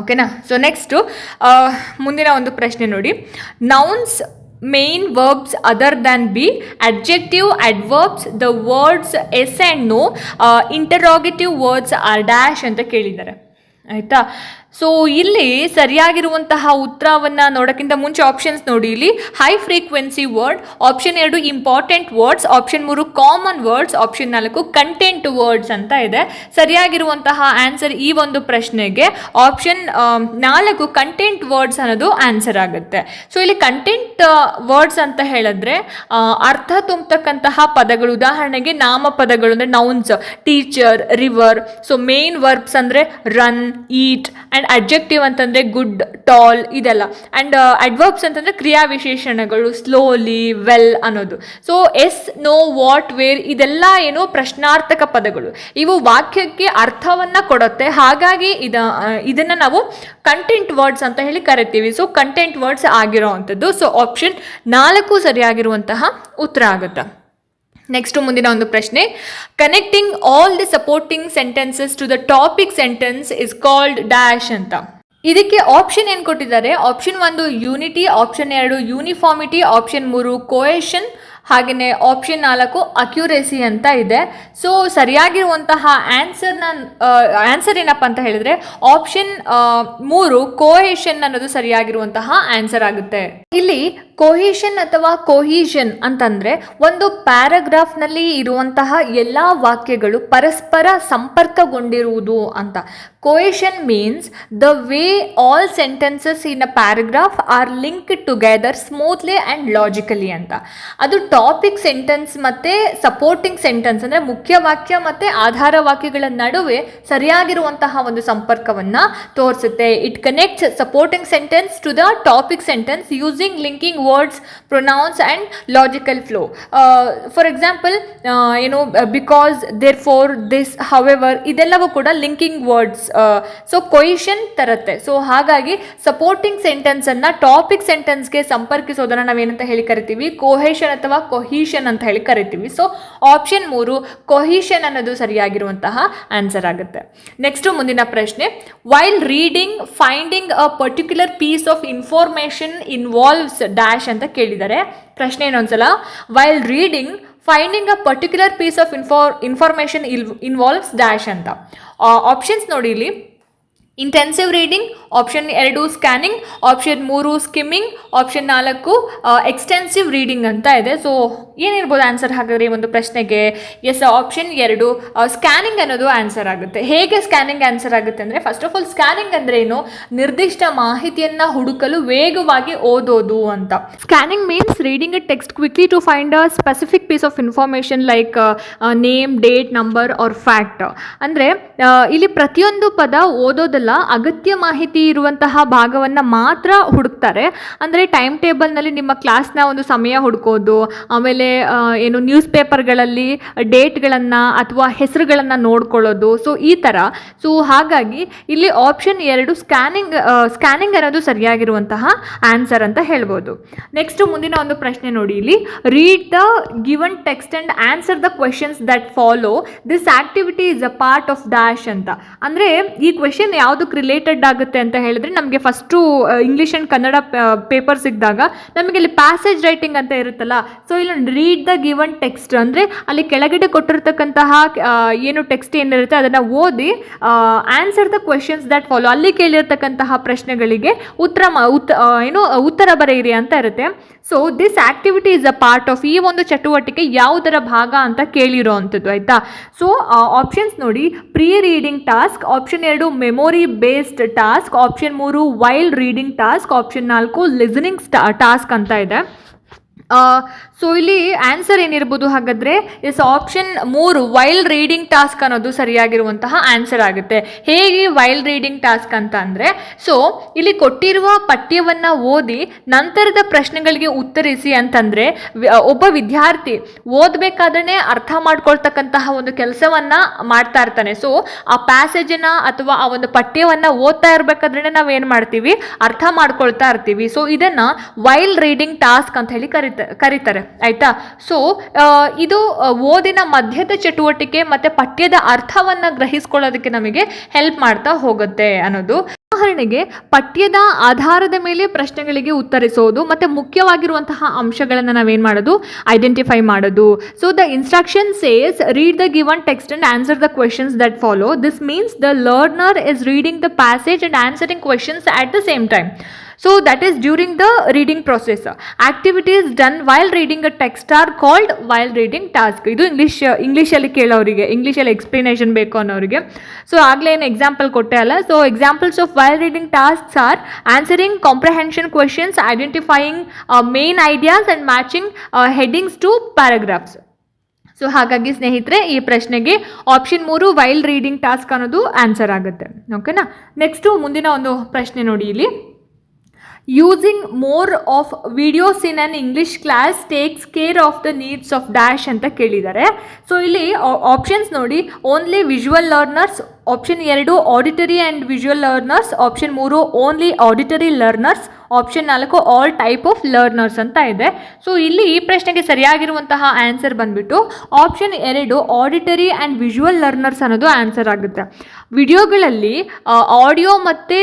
ಓಕೆನಾ ಸೊ ನೆಕ್ಸ್ಟು ಮುಂದಿನ ಒಂದು ಪ್ರಶ್ನೆ ನೋಡಿ. Nouns main verbs other than be adjective adverbs the words yes and no interrogative words are dash ಅಂತ ಕೇಳಿದ್ದಾರೆ. ಆಯಿತಾ? ಸೊ ಇಲ್ಲಿ ಸರಿಯಾಗಿರುವಂತಹ ಉತ್ತರವನ್ನು ನೋಡೋಕ್ಕಿಂತ ಮುಂಚೆ ಆಪ್ಷನ್ಸ್ ನೋಡಿ. ಇಲ್ಲಿ ಹೈ ಫ್ರೀಕ್ವೆನ್ಸಿ ವರ್ಡ್ ಆಪ್ಷನ್ ಎರಡು ಇಂಪಾರ್ಟೆಂಟ್ ವರ್ಡ್ಸ್ ಆಪ್ಷನ್ ಮೂರು ಕಾಮನ್ ವರ್ಡ್ಸ್ ಆಪ್ಷನ್ ನಾಲ್ಕು ಕಂಟೆಂಟ್ ವರ್ಡ್ಸ್ ಅಂತ ಇದೆ. ಸರಿಯಾಗಿರುವಂತಹ ಆನ್ಸರ್ ಈ ಒಂದು ಪ್ರಶ್ನೆಗೆ ಆಪ್ಷನ್ ನಾಲ್ಕು ಕಂಟೆಂಟ್ ವರ್ಡ್ಸ್ ಅನ್ನೋದು ಆನ್ಸರ್ ಆಗುತ್ತೆ. ಸೊ ಇಲ್ಲಿ ಕಂಟೆಂಟ್ ವರ್ಡ್ಸ್ ಅಂತ ಹೇಳಿದ್ರೆ ಅರ್ಥ ತುಂಬತಕ್ಕಂತಹ ಪದಗಳು, ಉದಾಹರಣೆಗೆ ನಾಮಪದಗಳು ಅಂದರೆ nouns teacher river so main verbs ಅಂದರೆ ರನ್ ಈಟ್ ಆ್ಯಂಡ್ ಅಡ್ಜೆಕ್ಟಿವ್ ಅಂತಂದರೆ ಗುಡ್ ಟಾಲ್ ಇದೆಲ್ಲ. ಆ್ಯಂಡ್ ಅಡ್ವರ್ಬ್ಸ್ ಅಂತಂದರೆ ಕ್ರಿಯಾ ವಿಶೇಷಣಗಳು ಸ್ಲೋಲಿ ವೆಲ್ ಅನ್ನೋದು. So yes no what where ಇದೆಲ್ಲ ಏನು ಪ್ರಶ್ನಾರ್ಥಕ ಪದಗಳು. ಇವು ವಾಕ್ಯಕ್ಕೆ ಅರ್ಥವನ್ನು ಕೊಡುತ್ತೆ. ಹಾಗಾಗಿ ಇದ ಇದನ್ನು ನಾವು ಕಂಟೆಂಟ್ ವರ್ಡ್ಸ್ ಅಂತ ಹೇಳಿ ಕರಿತೀವಿ. ಸೊ ಕಂಟೆಂಟ್ ವರ್ಡ್ಸ್ ಆಗಿರೋ ಅಂಥದ್ದು ಸೊ ಆಪ್ಷನ್ ನಾಲ್ಕು ಸರಿಯಾಗಿರುವಂತಹ ಉತ್ತರ ಆಗುತ್ತೆ. ನೆಕ್ಸ್ಟ್ ಮುಂದಿನ ಒಂದು ಪ್ರಶ್ನೆ connecting all the supporting sentences to the topic sentence is called dash ಅಂತ ಇದಕ್ಕೆ ಆಪ್ಷನ್ ಏನು ಕೊಟ್ಟಿದ್ದಾರೆ? ಆಪ್ಷನ್ ಒಂದು ಯೂನಿಟಿ ಆಪ್ಷನ್ ಎರಡು ಯೂನಿಫಾರ್ಮಿಟಿ ಆಪ್ಷನ್ ಮೂರು ಕೋಯೇಷನ್ ಹಾಗೆಯೇ ಆಪ್ಷನ್ ನಾಲ್ಕು ಅಕ್ಯುರೇಸಿ ಅಂತ ಇದೆ. ಸೊ ಸರಿಯಾಗಿರುವಂತಹ ಆನ್ಸರ್ನ ಆನ್ಸರ್ ಏನಪ್ಪ ಅಂತ ಹೇಳಿದ್ರೆ ಆಪ್ಷನ್ ಮೂರು ಕೋಹೇಷನ್ ಅನ್ನೋದು ಸರಿಯಾಗಿರುವಂತಹ ಆನ್ಸರ್ ಆಗುತ್ತೆ. ಇಲ್ಲಿ ಕೋಹೇಷನ್ ಅಥವಾ ಕೋಹಿಷನ್ ಅಂತಂದ್ರೆ ಒಂದು ಪ್ಯಾರಾಗ್ರಾಫ್ನಲ್ಲಿ ಇರುವಂತಹ ಎಲ್ಲ ವಾಕ್ಯಗಳು ಪರಸ್ಪರ ಸಂಪರ್ಕಗೊಂಡಿರುವುದು ಅಂತ. Cohesion means the way all sentences in a paragraph are link together smoothly and logically ಅಂತ. ಅದು ಟಾಪಿಕ್ ಸೆಂಟೆನ್ಸ್ ಮತ್ತು ಸಪೋರ್ಟಿಂಗ್ ಸೆಂಟೆನ್ಸ್ ಅಂದರೆ ಮುಖ್ಯ ವಾಕ್ಯ ಮತ್ತು ಆಧಾರ ವಾಕ್ಯಗಳ ನಡುವೆ ಸರಿಯಾಗಿರುವಂತಹ ಒಂದು ಸಂಪರ್ಕವನ್ನು ತೋರಿಸುತ್ತೆ. It connects supporting sentence to the topic sentence using linking words pronouns and logical flow for example ಏನು because therefore this however ಇದೆಲ್ಲವೂ ಕೂಡ ಲಿಂಕಿಂಗ್ ವರ್ಡ್ಸ್ ಸೊ ಕೊಯಿಷನ್ ತರುತ್ತೆ. ಸೊ ಹಾಗಾಗಿ ಸಪೋರ್ಟಿಂಗ್ ಸೆಂಟೆನ್ಸನ್ನು ಟಾಪಿಕ್ ಸೆಂಟೆನ್ಸ್ಗೆ ಸಂಪರ್ಕಿಸೋದನ್ನು ನಾವೇನಂತ ಹೇಳಿ ಕರಿತೀವಿ? ಕೋಹೇಷನ್ ಅಥವಾ ಕೊಹೀಷನ್ ಅಂತ ಹೇಳಿ ಕರಿತೀವಿ. ಸೊ ಆಪ್ಷನ್ ಮೂರು ಕೊಹೀಷನ್ ಅನ್ನೋದು ಸರಿಯಾಗಿರುವಂತಹ ಆನ್ಸರ್ ಆಗುತ್ತೆ. ನೆಕ್ಸ್ಟ್ ಮುಂದಿನ ಪ್ರಶ್ನೆ while reading finding a particular piece of information involves dash ಅಂತ ಕೇಳಿದ್ದಾರೆ ಪ್ರಶ್ನೆ ಇನ್ನೊಂದ್ಸಲ while reading finding a particular piece of infor information ill involves dash ಅಂತ. ಆಪ್ಷನ್ಸ್ ನೋಡಿ ಇಲ್ಲಿ. ಇಂಟೆನ್ಸಿವ್ ರೀಡಿಂಗ್ ಆಪ್ಷನ್ ಎರಡು ಸ್ಕ್ಯಾನಿಂಗ್ ಆಪ್ಷನ್ ಮೂರು ಸ್ಕಿಮ್ಮಿಂಗ್ ಆಪ್ಷನ್ ನಾಲ್ಕು ಎಕ್ಸ್ಟೆನ್ಸಿವ್ ರೀಡಿಂಗ್ ಅಂತ ಇದೆ. ಸೊ ಏನಿರ್ಬೋದು ಆನ್ಸರ್ ಹಾಗಾದ್ರೆ ಈ ಒಂದು ಪ್ರಶ್ನೆಗೆ? ಎಸ್ ಆಪ್ಷನ್ ಎರಡು ಸ್ಕ್ಯಾನಿಂಗ್ ಅನ್ನೋದು ಆನ್ಸರ್ ಆಗುತ್ತೆ. ಹೇಗೆ ಸ್ಕ್ಯಾನಿಂಗ್ ಆನ್ಸರ್ ಆಗುತ್ತೆ ಅಂದರೆ ಫಸ್ಟ್ ಆಫ್ ಆಲ್ ಸ್ಕ್ಯಾನಿಂಗ್ ಅಂದರೆ ಏನು? ನಿರ್ದಿಷ್ಟ ಮಾಹಿತಿಯನ್ನು ಹುಡುಕಲು ವೇಗವಾಗಿ ಓದೋದು ಅಂತ. Scanning means reading a text quickly to find a specific piece of information like name date number or fact ಅಂದರೆ ಇಲ್ಲಿ ಪ್ರತಿಯೊಂದು ಪದ ಓದೋದಲ್ಲ ಅಗತ್ಯ ಮಾಹಿತಿ ಇರುವಂತಹ ಭಾಗವನ್ನು ಮಾತ್ರ ಹುಡುಕ್ತಾರೆ. ಅಂದರೆ ಟೈಮ್ ಟೇಬಲ್ನಲ್ಲಿ ನಿಮ್ಮ ಕ್ಲಾಸ್ನ ಒಂದು ಸಮಯ ಹುಡುಕೋದು, ಆಮೇಲೆ ಏನು ನ್ಯೂಸ್ ಪೇಪರ್ಗಳಲ್ಲಿ ಡೇಟ್ಗಳನ್ನು ಅಥವಾ ಹೆಸರುಗಳನ್ನು ನೋಡ್ಕೊಳ್ಳೋದು ಸೊ ಈ ಥರ ಸೊ ಹಾಗಾಗಿ ಇಲ್ಲಿ ಆಪ್ಷನ್ ಎರಡು ಸ್ಕ್ಯಾನಿಂಗ್ ಸ್ಕ್ಯಾನಿಂಗ್ ಅನ್ನೋದು ಸರಿಯಾಗಿರುವಂತಹ ಆನ್ಸರ್ ಅಂತ ಹೇಳ್ಬೋದು. ನೆಕ್ಸ್ಟ್ ಮುಂದಿನ ಒಂದು ಪ್ರಶ್ನೆ ನೋಡಿ ಇಲ್ಲಿ. Read the given text and answer the questions that follow this activity is a part of dash ಅಂತ. ಅಂದರೆ ಈ ಕ್ವೆಶನ್ ಯಾವುದಕ್ಕೆ ರಿಲೇಟೆಡ್ ಆಗುತ್ತೆ ಅಂತ ಹೇಳಿದ್ರೆ ನಮಗೆ first English and Kannada paper ಸಿಕ್ಕಿದಾಗ ನಮಗೆ ಇಲ್ಲಿ ಪ್ಯಾಸೇಜ್ ರೈಟಿಂಗ್ ಅಂತ ಇರುತ್ತಲ್ಲ ಸೊ ಇಲ್ಲಿ ರೀಡ್ ದ ಗಿವನ್ ಟೆಕ್ಸ್ಟ್ ಅಂದರೆ ಅಲ್ಲಿ ಕೆಳಗಡೆ ಕೊಟ್ಟಿರ್ತಕ್ಕಂತಹ ಏನು ಟೆಕ್ಸ್ಟ್ ಏನಿರುತ್ತೆ ಅದನ್ನು ಓದಿ answer the questions that follow ಅಲ್ಲಿ ಕೇಳಿರ್ತಕ್ಕಂತಹ ಪ್ರಶ್ನೆಗಳಿಗೆ ಉತ್ತರ ಏನು, ಉತ್ತರ ಬರೆಯಿರಿ ಅಂತ ಇರುತ್ತೆ. So this activity is a part of ಈ ಒಂದು ಚಟುವಟಿಕೆ ಯಾವುದರ ಭಾಗ ಅಂತ ಕೇಳಿರೋ ಅಂಥದ್ದು ಆಯಿತಾ ಸೊ ಆಪ್ಷನ್ಸ್ ನೋಡಿ ಪ್ರೀ ರೀಡಿಂಗ್ ಟಾಸ್ಕ್ ಆಪ್ಷನ್ ಎರಡು ಮೆಮೊರಿ ಬೇಸ್ಡ್ ಟಾಸ್ಕ್ ಆಪ್ಷನ್ ಮೂರು ವೈಲ್ಡ್ ರೀಡಿಂಗ್ ಟಾಸ್ಕ್ ಆಪ್ಷನ್ ನಾಲ್ಕು ಲಿಸನಿಂಗ್ ಟಾಸ್ಕ್ ಅಂತ ಇದೆ. ಸೊ ಇಲ್ಲಿ ಆನ್ಸರ್ ಏನಿರ್ಬೋದು ಹಾಗಾದರೆ ಎಸ್ ಆಪ್ಷನ್ ಮೂರು ವೈಲ್ಡ್ ರೀಡಿಂಗ್ ಟಾಸ್ಕ್ ಅನ್ನೋದು ಸರಿಯಾಗಿರುವಂತಹ ಆನ್ಸರ್ ಆಗುತ್ತೆ. ಹೇಗೆ ವೈಲ್ಡ್ ರೀಡಿಂಗ್ ಟಾಸ್ಕ್ ಅಂತ ಅಂದರೆ ಸೊ ಇಲ್ಲಿ ಕೊಟ್ಟಿರುವ ಪಠ್ಯವನ್ನು ಓದಿ ನಂತರದ ಪ್ರಶ್ನೆಗಳಿಗೆ ಉತ್ತರಿಸಿ ಅಂತಂದರೆ ಒಬ್ಬ ವಿದ್ಯಾರ್ಥಿ ಓದಬೇಕಾದ್ರೆ ಅರ್ಥ ಮಾಡ್ಕೊಳ್ತಕ್ಕಂತಹ ಒಂದು ಕೆಲಸವನ್ನು ಮಾಡ್ತಾ ಇರ್ತಾನೆ. ಸೊ ಆ ಪ್ಯಾಸೇಜನ್ನು ಅಥವಾ ಆ ಒಂದು ಪಠ್ಯವನ್ನು ಓದ್ತಾ ಇರಬೇಕಾದ್ರೆ ಏನು ಮಾಡ್ತೀವಿ? ಅರ್ಥ ಮಾಡ್ಕೊಳ್ತಾ ಇರ್ತೀವಿ. ಸೊ ಇದನ್ನು ವೈಲ್ಡ್ ರೀಡಿಂಗ್ ಟಾಸ್ಕ್ ಅಂತ ಹೇಳಿ ಕರೀತ ಕರೀತಾರೆ, ಆಯ್ತಾ? ಸೊ ಇದು ಓದಿನ ಮಧ್ಯದ ಚಟುವಟಿಕೆ ಮತ್ತು ಪಠ್ಯದ ಅರ್ಥವನ್ನು ಗ್ರಹಿಸ್ಕೊಳ್ಳೋದಕ್ಕೆ ನಮಗೆ ಹೆಲ್ಪ್ ಮಾಡ್ತಾ ಹೋಗುತ್ತೆ ಅನ್ನೋದು. ಉದಾಹರಣೆಗೆ, ಪಠ್ಯದ ಆಧಾರದ ಮೇಲೆ ಪ್ರಶ್ನೆಗಳಿಗೆ ಉತ್ತರಿಸೋದು ಮತ್ತು ಮುಖ್ಯವಾಗಿರುವಂತಹ ಅಂಶಗಳನ್ನು ನಾವೇನು ಮಾಡೋದು? ಐಡೆಂಟಿಫೈ ಮಾಡೋದು. So the instruction says read the given text and answer the questions that follow this means the learner is reading the passage and answering questions at the same time so that is during the reading process activities done while reading a text are called while reading task ಇದು English ಇಂಗ್ಲೀಷಲ್ಲಿ ಕೇಳೋರಿಗೆ ಇಂಗ್ಲೀಷಲ್ಲಿ explanation ಬೇಕು ಅನ್ನೋರಿಗೆ. So ಆಗಲೇ ಏನು example ಕೊಟ್ಟೆ ಅಲ್ಲ? So examples of while reading tasks are answering comprehension questions identifying main ideas and matching headings to paragraphs so ಹಾಗಾಗಿ ಸ್ನೇಹಿತರೆ, ಈ ಪ್ರಶ್ನೆಗೆ ಆಪ್ಷನ್ ಮೂರು ವೈಲ್ಡ್ ರೀಡಿಂಗ್ ಟಾಸ್ಕ್ ಅನ್ನೋದು ಆನ್ಸರ್ ಆಗುತ್ತೆ. ಓಕೆನಾ ನೆಕ್ಸ್ಟು ಮುಂದಿನ ಒಂದು ಪ್ರಶ್ನೆ ನೋಡಿ ಇಲ್ಲಿ. Using more of videos in an English class takes care of the needs of dash ಅಂತ ಕೇಳಿದ್ದಾರೆ. ಸೊ ಇಲ್ಲಿ ಆಪ್ಷನ್ಸ್ ನೋಡಿ. ಓನ್ಲಿ ವಿಜುವಲ್ ಲರ್ನರ್ಸ್ ಆಪ್ಷನ್ ಎರಡು auditory and visual learners option ಮೂರು ಓನ್ಲಿ ಆಡಿಟರಿ ಲರ್ನರ್ಸ್ ಆಪ್ಷನ್ ನಾಲ್ಕು ಆಲ್ ಟೈಪ್ ಆಫ್ ಲರ್ನರ್ಸ್ ಅಂತ ಇದೆ. So ಇಲ್ಲಿ ಈ ಪ್ರಶ್ನೆಗೆ ಸರಿಯಾಗಿರುವಂತಹ ಆನ್ಸರ್ ಬಂದ್ಬಿಟ್ಟು ಆಪ್ಷನ್ ಎರಡು ಆಡಿಟರಿ ಆ್ಯಂಡ್ ವಿಜುವಲ್ ಲರ್ನರ್ಸ್ ಅನ್ನೋದು ಆನ್ಸರ್ ಆಗುತ್ತೆ. ವಿಡಿಯೋಗಳಲ್ಲಿ ಆಡಿಯೋ ಮತ್ತು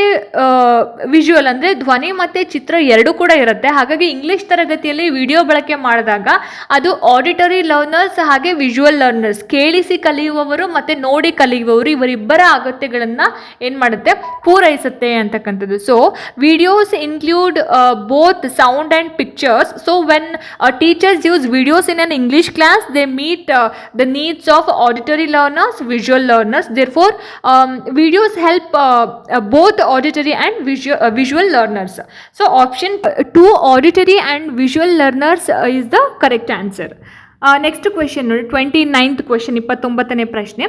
ವಿಜುವಲ್ ಅಂದರೆ ಧ್ವನಿ ಮತ್ತು ಚಿತ್ರ ಎರಡೂ ಕೂಡ ಇರುತ್ತೆ. ಹಾಗಾಗಿ ಇಂಗ್ಲೀಷ್ ತರಗತಿಯಲ್ಲಿ ವಿಡಿಯೋ ಬಳಕೆ ಮಾಡಿದಾಗ ಅದು ಆಡಿಟರಿ ಲರ್ನರ್ಸ್ ಹಾಗೆ ವಿಜುವಲ್ ಲರ್ನರ್ಸ್ ಕೇಳಿಸಿ ಕಲಿಯುವವರು ಮತ್ತು ನೋಡಿ ಕಲಿಯುವವರು ಇವರಿಬ್ಬರ ಅಗತ್ಯಗಳನ್ನು ಏನು ಮಾಡುತ್ತೆ? ಪೂರೈಸುತ್ತೆ ಅಂತಕ್ಕಂಥದ್ದು. So videos include both sound and pictures so when teachers use videos in an English class they meet the needs of auditory learners visual learners therefore videos help uh, uh, both auditory and visual, uh, visual learners. So option 2 auditory and visual learners uh, is the correct answer. Next question ನೋಡಿ twenty ninth question ಇಪ್ಪತ್ತೊಂಬತ್ತನೇ ಪ್ರಶ್ನೆ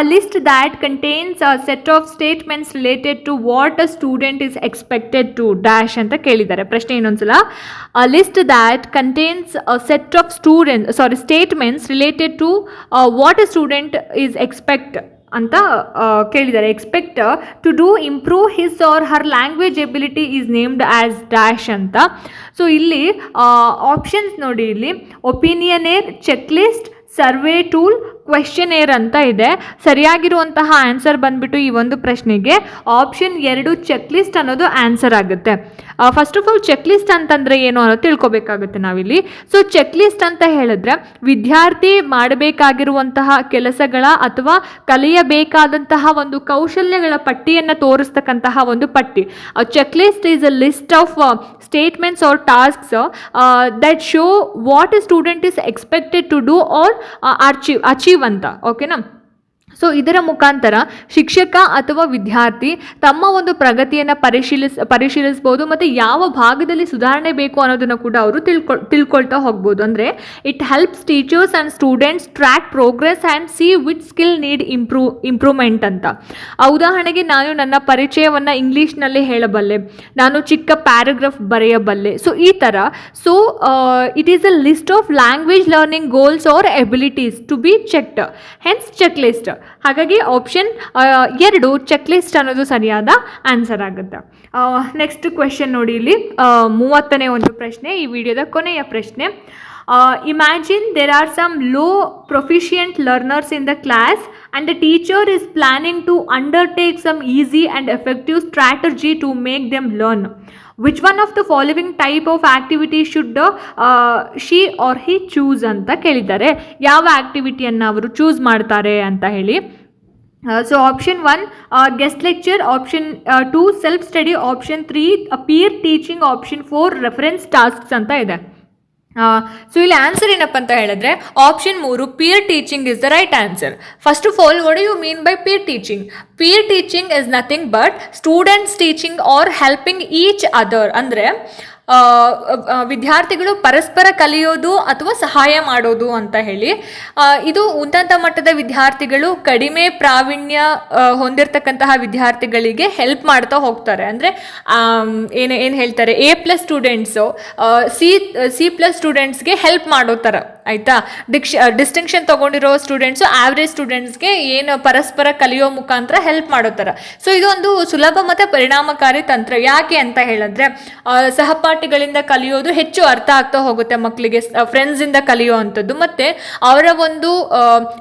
a list that contains a set of statements related to what a student is expected to dash ಅಂತ ಕೇಳಿದ್ದಾರೆ ಪ್ರಶ್ನೆ ಇನ್ನೊಂದ್ಸಲ a list that contains a set of student sorry statements related to what a student is expect ಅಂತ ಕೇಳಿದ್ದಾರೆ. Expect to do improve his or her language ability is named as dash ಅಂತ. So ಇಲ್ಲಿ options ನೋಡಿ ಇಲ್ಲಿ. Opinionnaire check list survey tool questionnaire ಅಂತ ಇದೆ. ಸರಿಯಾಗಿರುವಂತಹ answer ಬಂದ್ಬಿಟ್ಟು ಈ ಒಂದು ಪ್ರಶ್ನೆಗೆ ಆಪ್ಷನ್ ಎರಡು ಚೆಕ್ ಲಿಸ್ಟ್ ಅನ್ನೋದು ಆನ್ಸರ್ ಆಗುತ್ತೆ. First of all check list ಅಂತಂದರೆ ಏನು ಅನ್ನೋದು ತಿಳ್ಕೊಬೇಕಾಗುತ್ತೆ ನಾವಿಲ್ಲಿ. ಸೊ ಚೆಕ್ ಲಿಸ್ಟ್ ಅಂತ ಹೇಳಿದ್ರೆ ವಿದ್ಯಾರ್ಥಿ ಮಾಡಬೇಕಾಗಿರುವಂತಹ ಕೆಲಸಗಳ ಅಥವಾ ಕಲಿಯಬೇಕಾದಂತಹ ಒಂದು ಕೌಶಲ್ಯಗಳ ಪಟ್ಟಿಯನ್ನು ತೋರಿಸ್ತಕ್ಕಂತಹ ಒಂದು ಪಟ್ಟಿ. Check list is a list of statements or tasks that show what student is expected to do or achieve achieve ಅಂತ ಓಕೆನಾ ಸೊ ಇದರ ಮುಖಾಂತರ ಶಿಕ್ಷಕ ಅಥವಾ ವಿದ್ಯಾರ್ಥಿ ತಮ್ಮ ಒಂದು ಪ್ರಗತಿಯನ್ನು ಪರಿಶೀಲಿಸ್, ಪರಿಶೀಲಿಸ್ಬೋದು ಮತ್ತು ಯಾವ ಭಾಗದಲ್ಲಿ ಸುಧಾರಣೆ ಬೇಕು ಅನ್ನೋದನ್ನು ಕೂಡ ಅವರು ತಿಳ್ಕೊ, ತಿಳ್ಕೊಳ್ತಾ ಹೋಗ್ಬೋದು. ಅಂದರೆ it helps teachers and students track progress and see which skill need improve improvement ಅಂತ. ಉದಾಹರಣೆಗೆ ನಾನು ನನ್ನ ಪರಿಚಯವನ್ನು ಇಂಗ್ಲೀಷ್ನಲ್ಲಿ ಹೇಳಬಲ್ಲೆ. ನಾನು ಚಿಕ್ಕ ಪ್ಯಾರಾಗ್ರಾಫ್ ಬರೆಯಬಲ್ಲೆ. ಸೊ ಈ ಥರ so it is a list of language learning goals or abilities to be checked hence check list ಹಾಗಾಗಿ ಆಪ್ಷನ್ ಎರಡು ಚೆಕ್ ಲಿಸ್ಟ್ ಅನ್ನೋದು ಸರಿಯಾದ ಆನ್ಸರ್ ಆಗುತ್ತೆ. ನೆಕ್ಸ್ಟ್ ಕ್ವೆಶನ್ ನೋಡಿ ಇಲ್ಲಿ. ಮೂವತ್ತನೇ ಒಂದು ಪ್ರಶ್ನೆ, ಈ ವಿಡಿಯೋದ ಕೊನೆಯ ಪ್ರಶ್ನೆ. Imagine there are some low proficient learners in the class and the teacher is planning to undertake some easy and effective strategy to make them learn. Which one of the following type of activity should she or he choose ಅಂತ ಕೇಳಿದ್ದಾರೆ. ಯಾವ ಆಕ್ಟಿವಿಟಿಯನ್ನು ಅವರು choose ಮಾಡ್ತಾರೆ ಅಂತ ಹೇಳಿ. So option one guest lecture option two self study option three peer teaching option four reference tasks ಅಂತ ಇದೆ. ಸೊ ಇಲ್ಲಿ ಆನ್ಸರ್ ಏನಪ್ಪ ಅಂತ ಹೇಳಿದ್ರೆ ಆಪ್ಷನ್ ಮೂರು peer teaching is the right answer first of all what you mean by peer teaching peer teaching is nothing but students teaching or helping each other ಅಂದರೆ ವಿದ್ಯಾರ್ಥಿಗಳು ಪರಸ್ಪರ ಕಲಿಯೋದು ಅಥವಾ ಸಹಾಯ ಮಾಡೋದು ಅಂತ ಹೇಳಿ ಇದು ಉನ್ನತ ಮಟ್ಟದ ವಿದ್ಯಾರ್ಥಿಗಳು ಕಡಿಮೆ ಪ್ರಾವೀಣ್ಯ ಹೊಂದಿರತಕ್ಕಂತಹ ವಿದ್ಯಾರ್ಥಿಗಳಿಗೆ ಹೆಲ್ಪ್ ಮಾಡ್ತಾ ಹೋಗ್ತಾರೆ. ಅಂದರೆ ಏನು ಏನು ಹೇಳ್ತಾರೆ A plus students C C plus ಸ್ಟೂಡೆಂಟ್ಸ್ಗೆ ಹೆಲ್ಪ್ ಮಾಡೋ ಥರ ಆಯಿತಾ? ಡಿಕ್ಷ ಡಿಸ್ಟಿಂಕ್ಷನ್ ತೊಗೊಂಡಿರೋ ಸ್ಟೂಡೆಂಟ್ಸು ಆವ್ರೇಜ್ ಸ್ಟೂಡೆಂಟ್ಸ್ಗೆ ಏನು ಪರಸ್ಪರ ಕಲಿಯೋ ಮುಖಾಂತರ ಹೆಲ್ಪ್ ಮಾಡೋ ಥರ. ಸೊ ಇದೊಂದು ಸುಲಭ ಮತ್ತು ಪರಿಣಾಮಕಾರಿ ತಂತ್ರ. ಯಾಕೆ ಅಂತ ಹೇಳಿದ್ರೆ ಸಹಪಾಠಿಗಳಿಂದ ಕಲಿಯೋದು ಹೆಚ್ಚು ಅರ್ಥ ಆಗ್ತಾ ಹೋಗುತ್ತೆ ಮಕ್ಕಳಿಗೆ ಫ್ರೆಂಡ್ಸಿಂದ ಕಲಿಯೋ ಅಂಥದ್ದು. ಮತ್ತು ಅವರ ಒಂದು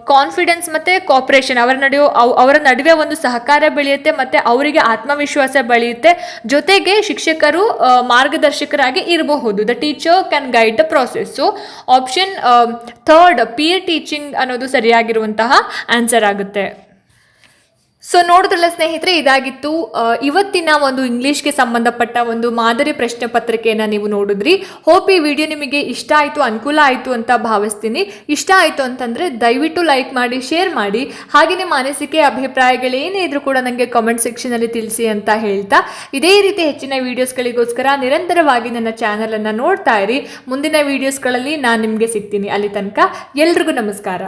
ಕಾನ್ಫಿಡೆನ್ಸ್ ಮತ್ತು ಕೋಪ್ರೇಷನ್ ಅವರ ನಡೆಯೋ ಅವ್- ಅವರ ನಡುವೆ ಒಂದು ಸಹಕಾರ ಬೆಳೆಯುತ್ತೆ, ಮತ್ತು ಅವರಿಗೆ ಆತ್ಮವಿಶ್ವಾಸ ಬೆಳೆಯುತ್ತೆ. ಜೊತೆಗೆ ಶಿಕ್ಷಕರು ಮಾರ್ಗದರ್ಶಕರಾಗಿ ಇರಬಹುದು. The teacher can guide the process so option third peer teaching ಅನ್ನೋದು ಸರಿಯಾಗಿರುವಂತಹ ಆನ್ಸರ್ ಆಗುತ್ತೆ. ಸೊ ನೋಡಿದ್ರಲ್ಲ ಸ್ನೇಹಿತರೆ, ಇದಾಗಿತ್ತು. ಇವತ್ತಿನ ಒಂದು ಇಂಗ್ಲೀಷ್ಗೆ ಸಂಬಂಧಪಟ್ಟ ಒಂದು ಮಾದರಿ ಪ್ರಶ್ನೆ ಪತ್ರಿಕೆಯನ್ನು ನೀವು ನೋಡಿದ್ರಿ. ಹೋಪ್ ಈ ವಿಡಿಯೋ ನಿಮಗೆ ಇಷ್ಟ ಆಯಿತು, ಅನುಕೂಲ ಆಯಿತು ಅಂತ ಭಾವಿಸ್ತೀನಿ. ಇಷ್ಟ ಆಯಿತು ಅಂತಂದರೆ ದಯವಿಟ್ಟು ಲೈಕ್ ಮಾಡಿ ಶೇರ್ ಮಾಡಿ. ಹಾಗೆ ನಿಮ್ಮ ಅನಿಸಿಕೆ ಅಭಿಪ್ರಾಯಗಳೇನೇ ಇದ್ರೂ ಕೂಡ ನನಗೆ ಕಾಮೆಂಟ್ ಸೆಕ್ಷನಲ್ಲಿ ತಿಳಿಸಿ ಅಂತ ಹೇಳ್ತಾ. ಇದೇ ರೀತಿ ಹೆಚ್ಚಿನ ವೀಡಿಯೋಸ್ಗಳಿಗೋಸ್ಕರ ನಿರಂತರವಾಗಿ ನನ್ನ ಚಾನಲನ್ನು ನೋಡ್ತಾ ಇರಿ. ಮುಂದಿನ ವೀಡಿಯೋಸ್ಗಳಲ್ಲಿ ನಾನು ನಿಮಗೆ ಸಿಗ್ತೀನಿ ಅಲ್ಲಿ ತನಕ. ಎಲ್ರಿಗೂ ನಮಸ್ಕಾರ.